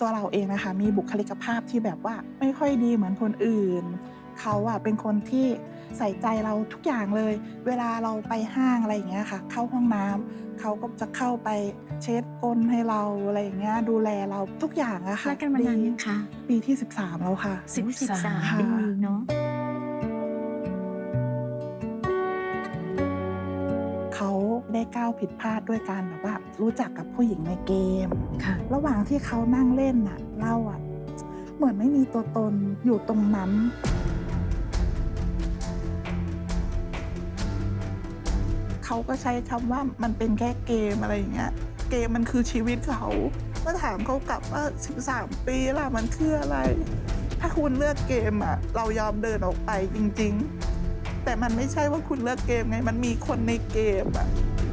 ตัวเราเองนะคะ มีบุคลิกภาพที่แบบว่าไม่ค่อยดีเหมือนคนอื่น เขาอะเป็นคนที่ใส่ใจเราทุกอย่างเลย เวลาเราไปห้างอะไรอย่างเงี้ยค่ะ เข้าห้องน้ำเขาก็จะเข้าไปเช็ดก้นให้เราอะไรอย่างเงี้ยดูแลเราทุกอย่างอะค่ะรักกันมานานยังคะปีที่ 13 แล้วค่ะสิบสิบสามค่ะปีเนาะเขาได้ก้าวผิดพลาดด้วยการแบบว่า รู้จักกับผู้หญิงในเกม ค่ะ ระหว่างที่เขานั่งเล่นน่ะ เราอะเหมือนไม่มีตัวตนอยู่ตรงนั้น เขาก็ใช้คำว่ามันเป็นแค่เกมอะไรอย่างเงี้ย เกมมันคือชีวิตเขาก็ถามเขากลับว่า 13 ปีล่ะมันคืออะไร ถ้าคุณเลือกเกมอะเรายอมเดินออกไปจริง ๆ แต่มันไม่ใช่ว่าคุณเลือกเกมไง มันมีคนในเกมอะ